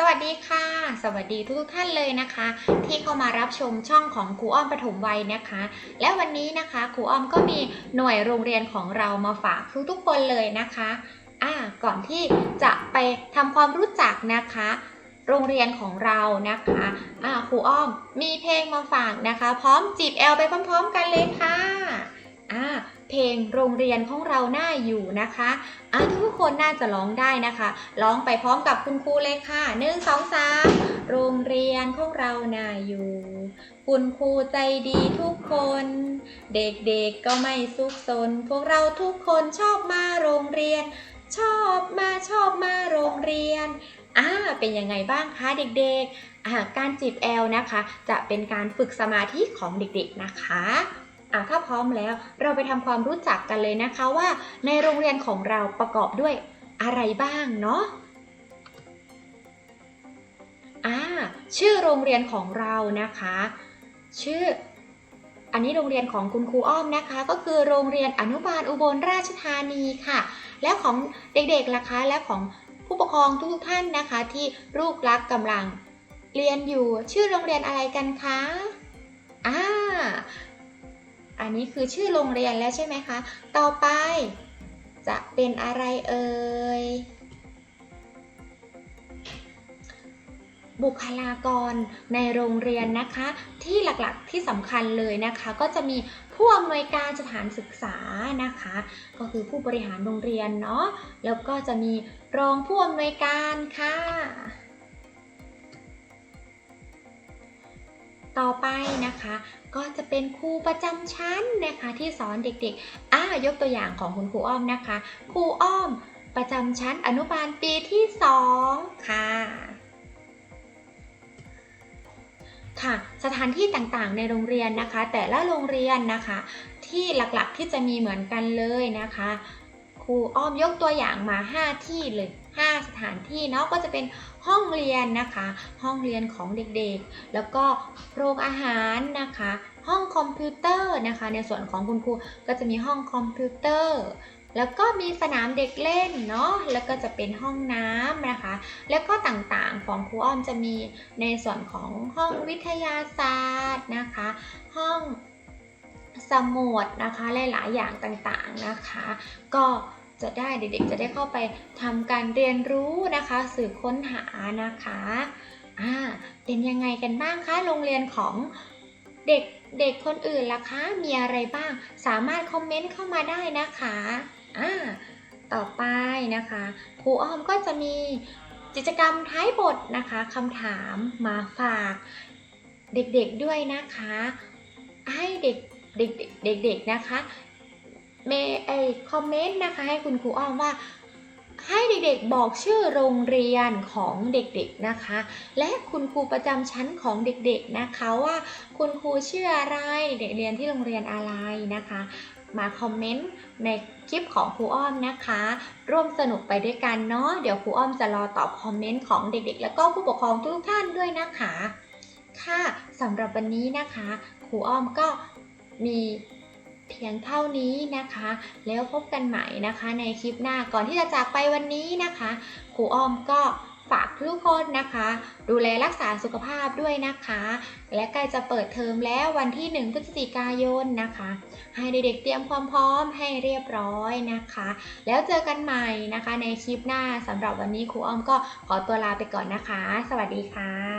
สวัสดีค่ะ สวัสดีทุกท่านเลยนะคะ ที่เข้ามารับชมช่องของครูอ้อมปฐมวัยนะคะ และวันนี้นะคะครูอ้อมก็มีหน่วยโรงเรียนของเรามาฝากทุกๆคนเลยนะคะอ่าก่อนที่จะไปทำความรู้จักนะคะ โรงเรียนของเรานะคะอ่าครูอ้อมมีเพลงมาฝากนะคะ พร้อมจีบแอลไปพร้อม ๆ กันเลยค่ะอ่า เพลงโรงเรียนของเราหน้าอยู่นะคะอ่าทุกคนน่าจะร้องได้นะคะร้องไปพร้อมกับคุณครูเลยค่ะหนึ่งสองสามโรงเรียนของเราหน่าอยู่ คุณครูใจดีทุกคน เด็กๆก็ไม่ซุกซน พวกเราทุกคนชอบมาโรงเรียน ชอบมาชอบมาโรงเรียนอ่าเป็นยังไงบ้างคะเด็กๆการจีบแอลนะคะ จะเป็นการฝึกสมาธิของเด็กๆนะคะ อ่าถ้าพร้อมแล้วเราไปทำความรู้จักกันเลยนะคะว่าในโรงเรียนของเราประกอบด้วยอะไรบ้างเนาะอ่าชื่อโรงเรียนของเรานะคะ ชื่อ อันนี้โรงเรียนของคุณครูอ้อมนะคะ ก็คือโรงเรียนอนุบาลอุบลราชธานีค่ะ และของเด็กๆล่ะคะ และของผู้ปกครองทุกท่านนะคะ ที่ลูกรักกำลัง เรียนอยู่ชื่อโรงเรียนอะไรกันคะอ่า อันนี้คือชื่อโรงเรียนแล้วใช่ไหมคะ ต่อไป จะเป็นอะไรเอ่ย บุคลากรในโรงเรียนนะคะ ที่หลักๆที่สำคัญเลยนะคะ ก็จะมีผู้อำนวยการสถานศึกษานะคะ ก็คือผู้บริหารโรงเรียนเนาะแล้วก็จะมีรองผู้อำนวยการค่ะ ต่อไปนะคะ ก็จะเป็นครูประจำชั้นนะคะที่สอนเด็กๆอ่ายกตัวอย่างของคุณครูอ้อมนะคะ ครูอ้อมประจำชั้นอนุบาลปีที่ 2 ค่ะค่ะสถานที่ต่างๆในโรงเรียนนะคะ แต่ละโรงเรียนนะคะ ที่หลักๆที่จะมีเหมือนกันเลยนะคะ ครูอ้อมยกตัวอย่างมา 5 ที่เลย 5 สถานที่เนาะก็จะเป็นห้องเรียนนะคะ ห้องเรียนของเด็กๆ แล้วก็โรงอาหารนะคะ ห้องคอมพิวเตอร์นะคะ ในส่วนของคุณครูก็จะมีห้องคอมพิวเตอร์ แล้วก็มีสนามเด็กเล่นเนาะแล้วก็จะเป็นห้องน้ำนะคะ แล้วก็ต่างๆของครูอ้อมจะมีในส่วนของห้องวิทยาศาสตร์นะคะ ห้องสมุดนะคะหลายๆอย่างต่างๆนะคะ ก็ จะได้เด็กๆ จะได้เข้าไปทำการเรียนรู้นะคะ สื่อค้นหานะคะอ่าเป็นยังไงกันบ้างคะโรงเรียนของเด็กเด็กคนอื่นล่ะคะ มีอะไรบ้าง สามารถคอมเมนต์เข้ามาได้นะคะอ่าต่อไปนะคะครูอ้อมก็จะมีกิจกรรมท้ายบทนะคะคำถามมาฝากเด็กๆด้วยนะคะ ให้เด็กเด็กๆเด็กๆนะคะ เมไอคอมเมนต์นะคะให้คุณครูอ้อมว่าให้เด็กๆบอกชื่อโรงเรียนของเด็กๆนะคะ และคุณครูประจำชั้นของเด็กๆนะคะว่าคุณครูชื่ออะไรเด็กเรียนที่โรงเรียนอะไรนะคะ มาคอมเมนต์ในคลิปของครูอ้อมนะคะ ร่วมสนุกไปด้วยกันเนาะเดี๋ยวครูอ้อมจะรอตอบคอมเมนต์ของเด็กๆ แล้วก็ผู้ปกครองทุกท่านด้วยนะคะ ค่ะสำหรับวันนี้นะคะครูอ้อมก็มี พียงเท่านี้นะคะ แล้วพบกันใหม่นะคะในคลิปหน้าก่อนที่จะจากไปวันนี้นะคะครูอ้อมก็ฝากทุกคนนะคะ ดูแลรักษาสุขภาพด้วยนะคะ และใกล้จะเปิดเทอมแล้ววันที่ 1 พฤศจิกายนนะคะ ให้เด็กๆเตรียมความพร้อมให้เรียบร้อยนะคะ แล้วเจอกันใหม่นะคะในคลิปหน้าสำหรับวันนี้ครูอ้อมก็ขอตัวลาไปก่อนนะคะ สวัสดีค่ะ